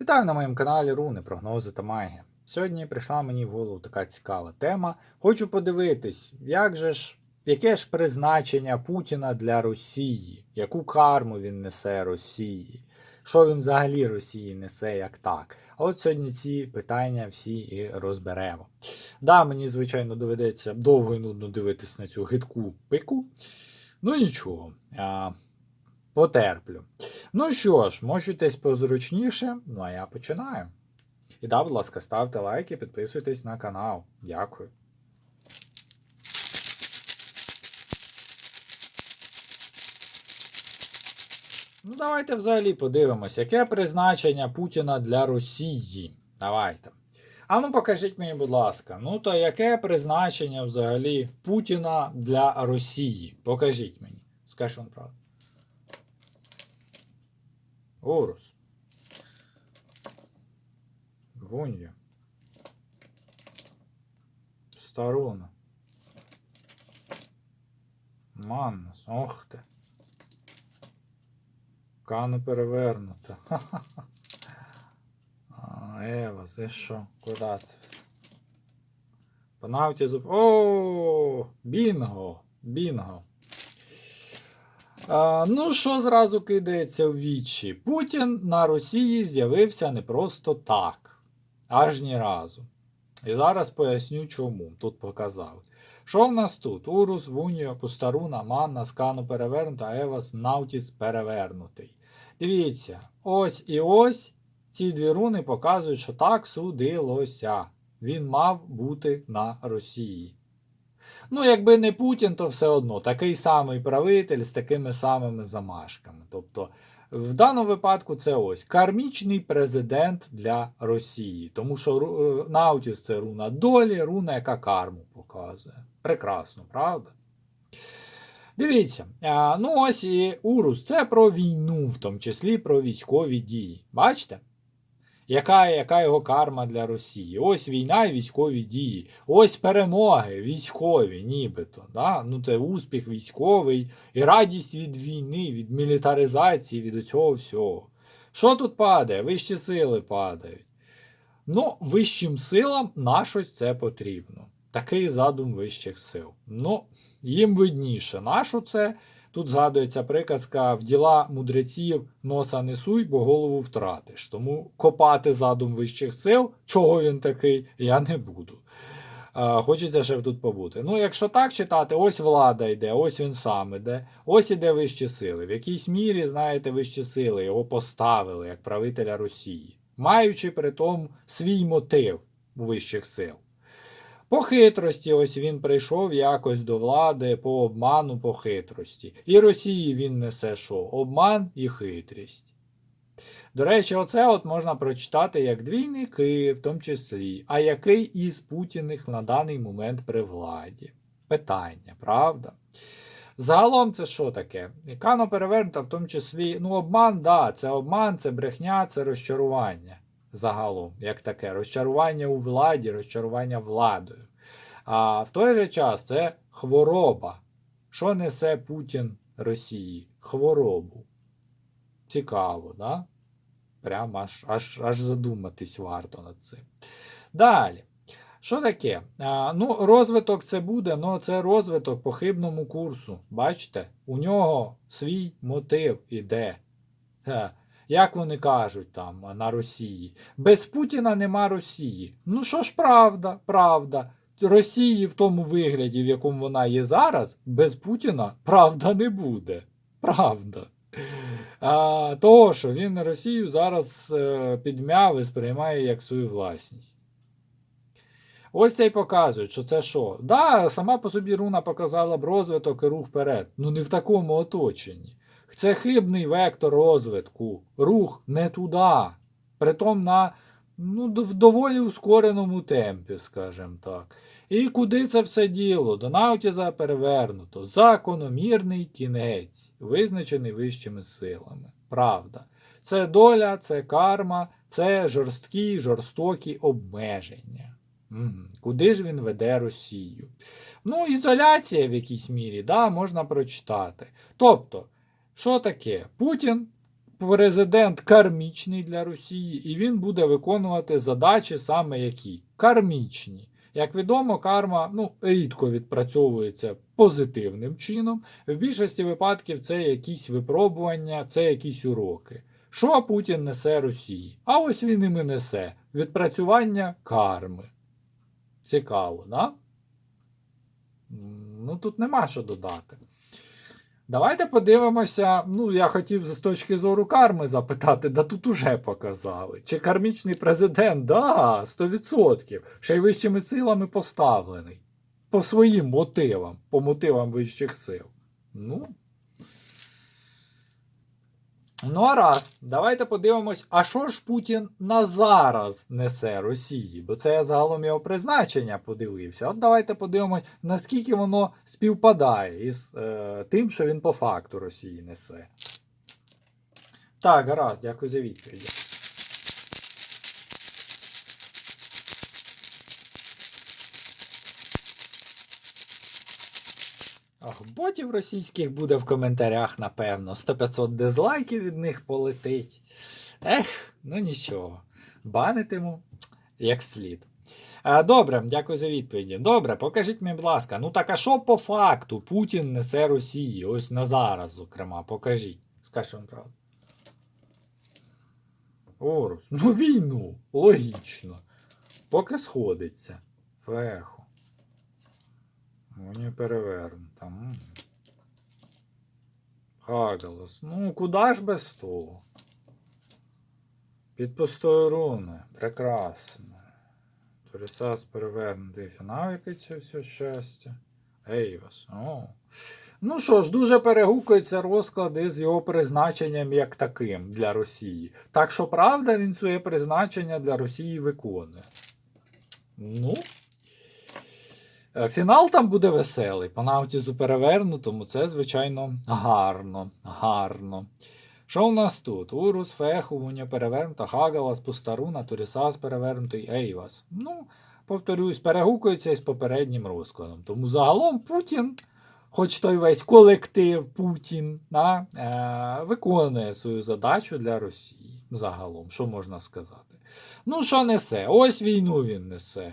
Вітаю на моєму каналі Руни, прогнози та магія. Сьогодні прийшла мені в голову така цікава тема. Хочу подивитись, як же ж, яке ж призначення Путіна для Росії, яку карму він несе Росії, що він взагалі Росії несе як так. А от сьогодні ці питання всі і розберемо. Да, мені, звичайно, доведеться довго і нудно дивитись на цю гидку пику. Ну нічого, потерплю. Ну що ж, можетесь позручніше, ну а я починаю. І да, будь ласка, ставте лайки, підписуйтесь на канал. Дякую. Ну, давайте взагалі подивимось, яке призначення Путіна для Росії. Давайте. А ну покажіть мені, будь ласка, ну то яке призначення взагалі Путіна для Росії? Покажіть мені. Скажіть вам правду. Орус. Вунья. Сторона. Маннас. Ох ти. Кану перевернута. Ева, це що? Куди це все? Панавті зуб. О, бінго! Бінго. А, ну, що зразу кидається в вічі? Путін на Росії з'явився не просто так, аж ні разу. І зараз поясню чому. Тут показали. Що в нас тут? Урус, Вуньо, Пустаруна, Манна, Скану перевернута, Евас, Наутіс перевернутий. Дивіться, ось і ось ці дві руни показують, що так судилося. Він мав бути на Росії. Ну, якби не Путін, то все одно такий самий правитель з такими самими замашками. Тобто, в даному випадку це ось кармічний президент для Росії. Тому що е, Наутіс це руна долі, руна, яка карму показує. Прекрасно, правда? Дивіться, ну ось і Урус це про війну, в тому числі про військові дії. Бачите? Яка, яка його карма для Росії? Ось війна і військові дії. Ось перемоги військові, нібито. Да? Ну, це успіх військовий і радість від війни, від мілітаризації, від цього всього. Що тут падає? Вищі сили падають. Ну, вищим силам на щось це потрібно. Такий задум вищих сил. Ну, їм видніше, на що це. Тут згадується приказка в діла мудреців носа не суй, бо голову втратиш. Тому копати задум вищих сил, чого він такий, я не буду. Хочеться ще тут побути. Ну, якщо так читати, ось влада йде, ось він сам іде, ось іде вищі сили. В якійсь мірі, знаєте, вищі сили його поставили як правителя Росії, маючи при тому свій мотив у вищих сил. По хитрості, ось він прийшов якось до влади по обману по хитрості. І Росії він несе що? Обман і хитрість. До речі, оце от можна прочитати як двійники, в тому числі, а який із Путіних на даний момент при владі? Питання, правда? Загалом це що таке? Кано перевернута, в тому числі, ну, обман, да, це обман, це брехня, це розчарування загалом, як таке, розчарування у владі, розчарування владою. А в той же час це хвороба. Що несе Путін Росії? Хворобу. Цікаво, да? Прямо аж, аж, аж задуматись варто над цим. Далі. Що таке? А, ну, розвиток це буде, але це розвиток по хибному курсу. Бачите? У нього свій мотив іде. Як вони кажуть там на Росії? Без Путіна нема Росії. Ну що ж, правда, правда. Росії в тому вигляді, в якому вона є зараз, без Путіна правда не буде. Правда. А, Того, що він Росію зараз е, підмяв і сприймає як свою власність. Ось це й показують, що це що? Да, сама по собі руна показала б розвиток і рух вперед. Ну не в такому оточенні. Це хибний вектор розвитку, рух не туди. Притом на ну, в доволі ускореному темпі, скажімо так. І куди це все діло? До Наутіза перевернуто. Закономірний кінець, визначений вищими силами. Правда. Це доля, це карма, це жорсткі, жорстокі обмеження. Куди ж він веде Росію? Ну, ізоляція в якійсь мірі, да, можна прочитати. Тобто, що таке? Путін президент кармічний для Росії, і він буде виконувати задачі саме які? Кармічні. Як відомо, карма ну, рідко відпрацьовується позитивним чином. В більшості випадків це якісь випробування, це якісь уроки. Що Путін несе Росії? А ось він і несе відпрацювання карми. Цікаво, да? Ну тут нема що додати. Давайте подивимося. Ну, я хотів з точки зору карми запитати, да тут уже показали. Чи кармічний президент? Да, 100%. Ще й вищими силами поставлений. По своїм мотивам, по мотивам вищих сил. Ну. Ну, а раз, давайте подивимось, а що ж Путін на зараз несе Росії? Бо це я загалом його призначення подивився. От давайте подивимось, наскільки воно співпадає із е, тим, що він по факту Росії несе. Так, гаразд, дякую за відповідь. Ох, ботів російських буде в коментарях, напевно. 100-500 дизлайків від них полетить. Ех, ну нічого. Банитиму як слід. Добре, дякую за відповіді. Добре, покажіть мені, будь ласка. Ну так а що по факту Путін несе Росії? Ось на зараз, зокрема, покажіть. Скажіть вам правду. Орус. Ну війну. Логічно. Поки сходиться. Феху. Мені перевернута. М. Хагалас. Ну, куди ж без того? Під пустою руни. Прекрасно. Торісас перевернутий фінал, який все щастя. Ейвас. О. Ну що ж, дуже перегукуються розклади з його призначенням як таким для Росії. Так що, правда, він своє призначення для Росії виконує. Ну. Е, Фінал там буде веселий. По навтізу перевернутому це, звичайно, гарно. Гарно. Що у нас тут? Урус, Феху, Уня перевернута, Хагалас, Пустаруна, Турісас перевернутий, Ейвас. Ну, повторюсь, перегукується із попереднім розкладом. Тому загалом Путін, хоч той весь колектив Путін, да, е, виконує свою задачу для Росії. Загалом, що можна сказати? Ну, що несе? Ось війну він несе.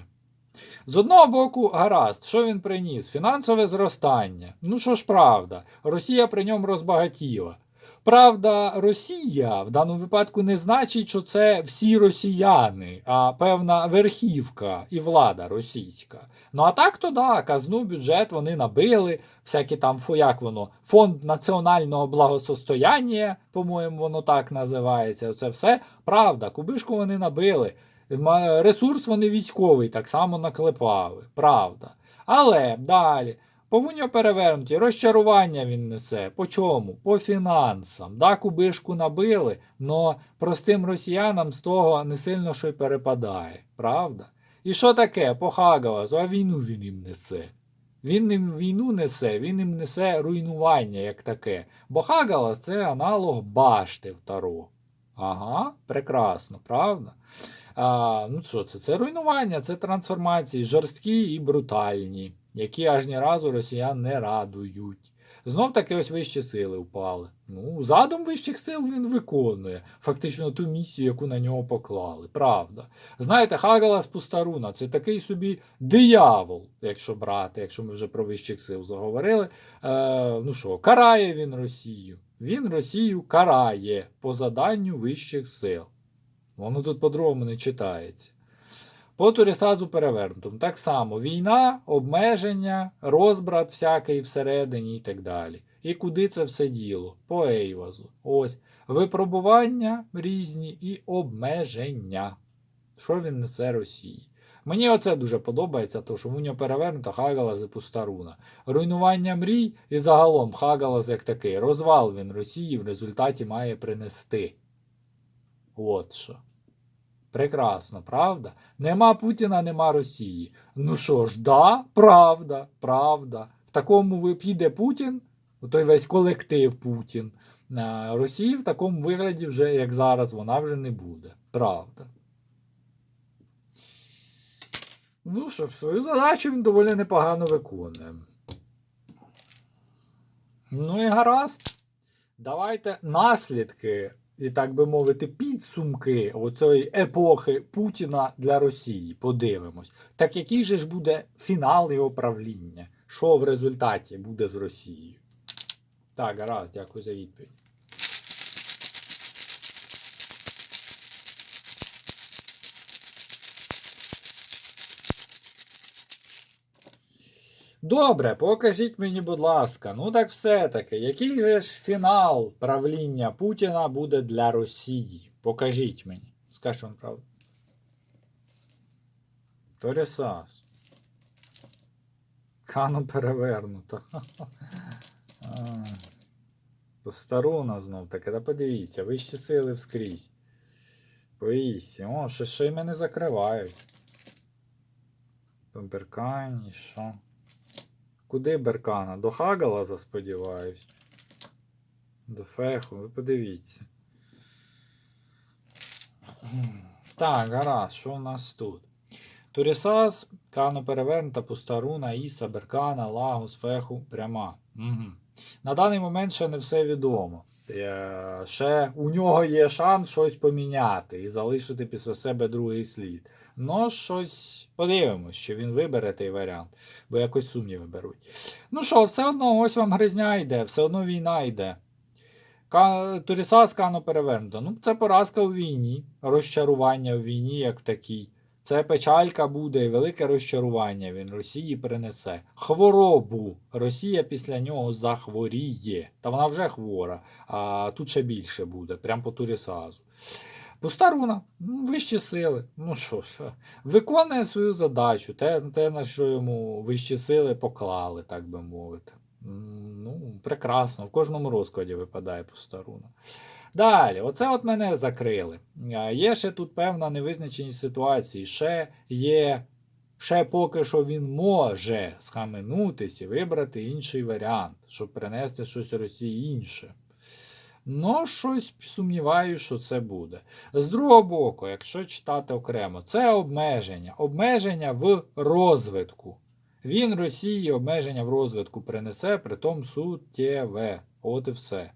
З одного боку, гаразд, що він приніс? Фінансове зростання. Ну що ж правда, Росія при ньому розбагатіла. Правда, Росія в даному випадку не значить, що це всі росіяни, а певна верхівка і влада російська. Ну а так то да, казну бюджет вони набили, всякі там як воно, фонд національного благосостояння, по-моєму, воно так називається. Це все правда, кубишку вони набили. Ресурс вони військовий так само наклепали, правда. Але далі. Повинні перевернуті, розчарування він несе. По чому? По фінансам. Да, кубишку набили, але простим росіянам з того не сильно що й перепадає. Правда? І що таке? По Хагаласу, а війну він їм несе. Він їм війну несе, він їм несе руйнування як таке. Бо Хагалас це аналог башти в Таро. Ага, прекрасно, правда? А, ну що це? Це руйнування, це трансформації, жорсткі і брутальні, які аж ні разу росіян не радують. Знов таки ось вищі сили впали. Ну, задум вищих сил він виконує. Фактично ту місію, яку на нього поклали. Правда. Знаєте, Хагалас Пустаруна це такий собі диявол, якщо брати, якщо ми вже про вищих сил заговорили. Е, ну що, карає він Росію. Він Росію карає по заданню вищих сил. Воно тут по-другому не читається. По Турісазу перевернутому. Так само війна, обмеження, розбрат всякий всередині і так далі. І куди це все діло? По Ейвазу. Ось. Випробування різні і обмеження. Що він несе Росії? Мені оце дуже подобається, то що в нього перевернута Хагалас і Пустаруна. Руйнування мрій і загалом Хагалас як такий. Розвал він Росії в результаті має принести. От що. Прекрасно, правда? Нема Путіна, нема Росії. Ну що ж, да, правда, правда. В такому піде Путін, той весь колектив Путін. Росії в такому вигляді, вже, як зараз, вона вже не буде. Правда. Ну що ж, свою задачу він доволі непогано виконує. Ну і гаразд. Давайте наслідки і так би мовити, підсумки оцеї епохи Путіна для Росії. Подивимось. Так який же ж буде фінал його правління? Що в результаті буде з Росією? Так, гаразд, дякую за відповідь. Добре, покажіть мені, будь ласка, ну так все-таки, який же ж фінал правління Путіна буде для Росії? Покажіть мені. Скажіть вам правду. Торісас. Кану перевернуто. А, Постаруна знов таки, та подивіться, вищі сили вскрізь. Поїсі. О, що ще й мене закривають. Беркань, і що? Куди Беркана? До Хагалаза, сподіваюсь. До Феху, ви подивіться. Так, гаразд, що у нас тут? Турісас, Кано перевернута, Пустаруна, Іса, Беркана, Лагус, Феху, пряма. Угу. На даний момент ще не все відомо. Е, Ще у нього є шанс щось поміняти і залишити після себе другий слід. Ну, щось подивимось, що він вибере той варіант, бо якось сумніви беруть. Ну що, все одно ось вам гризня йде, все одно війна йде. Ка... Турісас Кано перевернуто. Ну, це поразка у війні, розчарування у війні, як в такій. Це печалька буде і велике розчарування він Росії принесе. Хворобу. Росія після нього захворіє. Та вона вже хвора, а тут ще більше буде, прям по Турісазу. Пустаруна, ну, вищі сили. Ну що, ж, виконує свою задачу, те, те, на що йому вищі сили поклали, так би мовити. Ну, прекрасно, в кожному розкладі випадає Пустаруна. Далі, оце от мене закрили. Є ще тут певна невизначеність ситуації. Ще є, ще поки що він може схаменутись і вибрати інший варіант, щоб принести щось Росії інше. Ну, щось сумніваюся, що це буде. З другого боку, якщо читати окремо, це обмеження. Обмеження в розвитку. Він Росії обмеження в розвитку принесе, притом суттєве. От і все.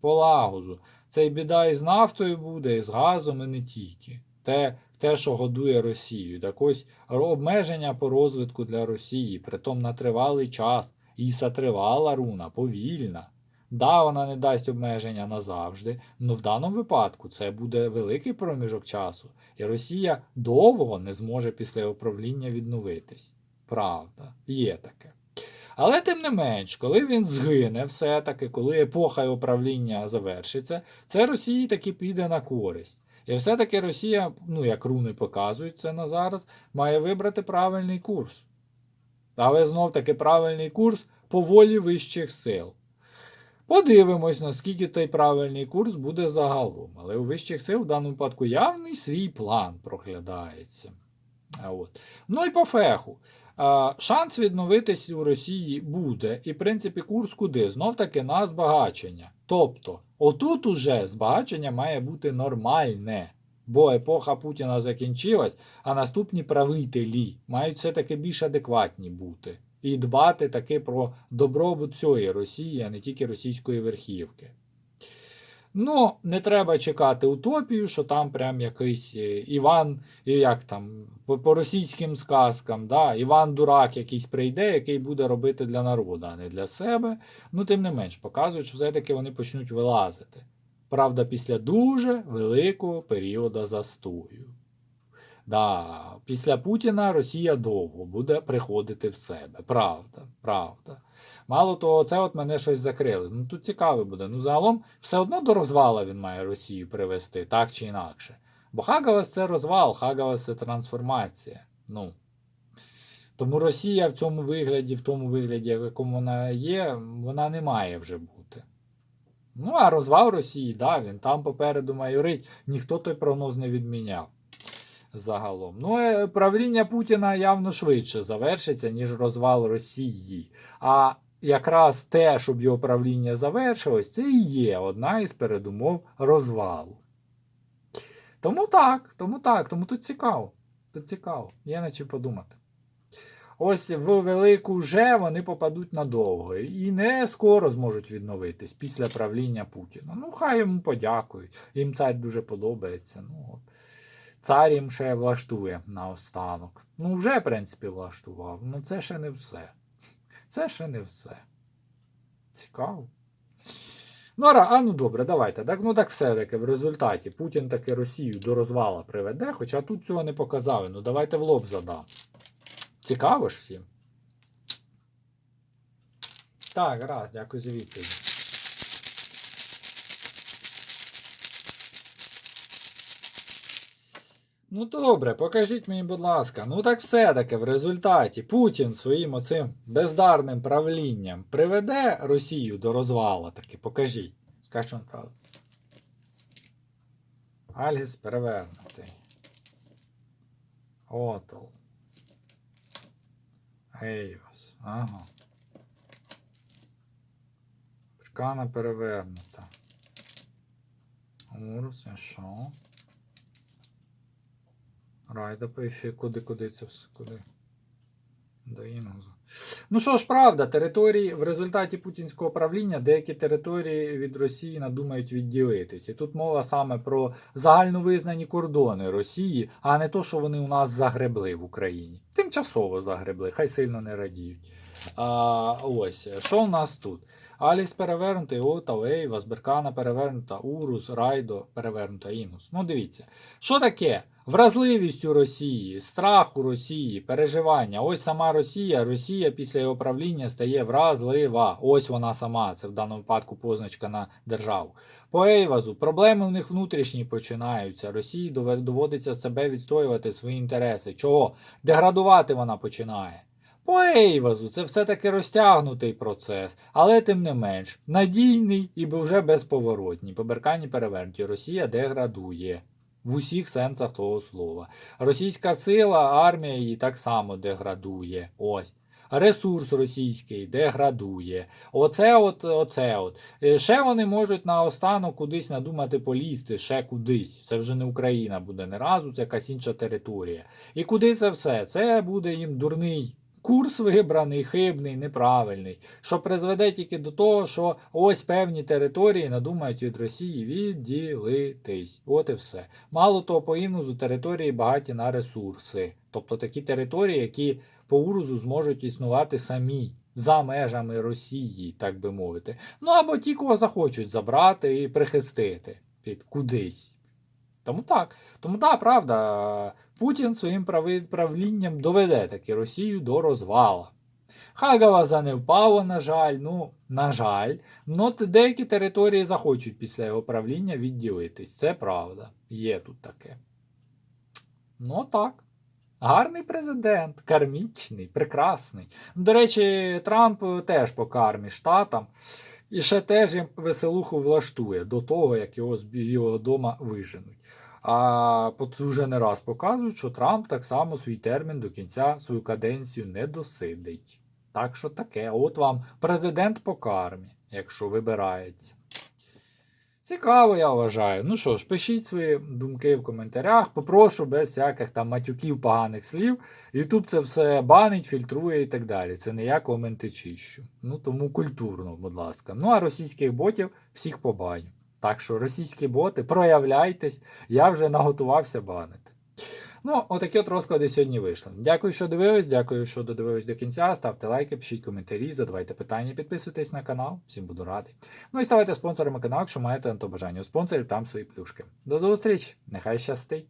По лагузу. Це і біда і з нафтою буде, і з газом, і не тільки. Те, те що годує Росію. Так ось обмеження по розвитку для Росії, притом на тривалий час. Іса тривала руна, повільна. Да, вона не дасть обмеження назавжди, але в даному випадку це буде великий проміжок часу, і Росія довго не зможе після управління відновитись. Правда, є таке. Але тим не менш, коли він згине, все-таки, коли епоха управління завершиться, це Росії таки піде на користь. І все-таки Росія, ну як руни показують це на зараз, має вибрати правильний курс. Але знов таки правильний курс по волі вищих сил. Подивимось, наскільки той правильний курс буде загалом. Але у вищих сил в даному випадку явний свій план проглядається. От. Ну і по феху. Шанс відновитись у Росії буде, і, в принципі, курс куди? Знов таки на збагачення. Тобто, отут уже збагачення має бути нормальне. Бо епоха Путіна закінчилась, а наступні правителі мають все-таки більш адекватні бути. І дбати таки про добробут цієї Росії, а не тільки російської верхівки. Ну, не треба чекати утопію, що там прям якийсь е, Іван, як там, по, по російським сказкам, да, Іван Дурак якийсь прийде, який буде робити для народу, а не для себе. Ну, тим не менш, показують, що все-таки вони почнуть вилазити. Правда, після дуже великого періоду застою. Да, після Путіна Росія довго буде приходити в себе. Правда, правда. Мало того, це от мене щось закрили. Ну тут цікаво буде. Ну, загалом, все одно до розвала він має Росію привести, так чи інакше. Бо Хагалас це розвал, Хагалас це трансформація. Ну. Тому Росія в цьому вигляді, в тому вигляді, в якому вона є, вона не має вже бути. Ну, а розвал Росії, да, він там попереду майорить, ніхто той прогноз не відміняв. Загалом. Ну, е, правління Путіна явно швидше завершиться, ніж розвал Росії. А якраз те, щоб його правління завершилось, це і є одна із передумов розвалу. Тому так, тому так, тому тут цікаво. Тут цікаво. Є над чим подумати. ось в велику Ж вони попадуть надовго і не скоро зможуть відновитись після правління Путіна. Ну, хай йому подякують. Їм цар дуже подобається. Ну, от. Цар їм ще влаштує наостанок. Ну, вже, в принципі, влаштував. Ну, це ще не все. Це ще не все. Цікаво. Ну, а ну добре, давайте. Так, ну так все-таки в результаті Путін таки Росію до розвала приведе, хоча тут цього не показали. Ну давайте в лоб задам. Цікаво ж всім. Так, раз, дякую за відповідь. Ну добре, покажіть мені, будь ласка. Ну так все-таки в результаті Путін своїм оцим бездарним правлінням приведе Росію до розвала таки. Покажіть. Скажіть вам правду. Альгіс перевернутий. Отол. Ейвас. Ага. Прикана перевернута. Урус, і що? Райда поїфі, куди, куди це все, куди? До Інгуза. Ну що ж, правда, території в результаті путінського правління деякі території від Росії надумають відділитись. І тут мова саме про загальновизнані кордони Росії, а не то, що вони у нас загребли в Україні. Тимчасово загребли, хай сильно не радіють. А, ось, що у нас тут? Аліс перевернутий, Ота, Ейва, Беркана перевернута, Урус, Райдо перевернута, Інус. Ну дивіться, що таке? Вразливість у Росії, страх у Росії, переживання. Ось сама Росія. Росія після його правління стає вразлива. Ось вона сама. Це в даному випадку позначка на державу. По Ейвазу проблеми у них внутрішні починаються. Росії доводиться себе відстоювати свої інтереси. Чого? Деградувати вона починає. По Ейвазу це все-таки розтягнутий процес, але тим не менш надійний і вже безповоротній. По Беркані перевернуті. Росія деградує в усіх сенсах того слова. Російська сила, армія її так само деградує. Ось. Ресурс російський деградує. Оце от, оце от. Е, Ще вони можуть наостанок кудись надумати полізти, ще кудись. Це вже не Україна буде не разу, це якась інша територія. І куди це все? Це буде їм дурний. Курс вибраний, хибний, неправильний, що призведе тільки до того, що ось певні території надумають від Росії відділитись. От і все. Мало того, по інузу території багаті на ресурси. Тобто такі території, які по урузу зможуть існувати самі за межами Росії, так би мовити. Ну або ті, кого захочуть забрати і прихистити під кудись. Тому так. Тому так, правда, Путін своїм правлінням доведе таки Росію до розвала. Хагаваза не впало, на жаль, ну, на жаль, но деякі території захочуть після його правління відділитись. Це правда. Є тут таке. Ну так. Гарний президент, кармічний, прекрасний. До речі, Трамп теж по кармі штатам. І ще теж їм веселуху влаштує до того, як його з його дома виженуть. А вже не раз показують, що Трамп так само свій термін до кінця свою каденцію не досидить. Так що таке, от вам президент по кармі, якщо вибирається. Цікаво, я вважаю. Ну що ж, пишіть свої думки в коментарях. Попрошу без всяких там матюків, поганих слів. Ютуб це все банить, фільтрує і так далі. Це не я коменти чищу. Ну тому культурно, будь ласка. Ну а російських ботів всіх побаню. Так що російські боти, проявляйтесь, я вже наготувався банити. Ну, отакі от розклади сьогодні вийшли. Дякую, що дивились, дякую, що додивились до кінця. Ставте лайки, пишіть коментарі, задавайте питання, підписуйтесь на канал, всім буду радий. Ну і ставайте спонсорами каналу, якщо маєте на то бажання. У спонсорів там свої плюшки. До зустрічі, нехай щастить!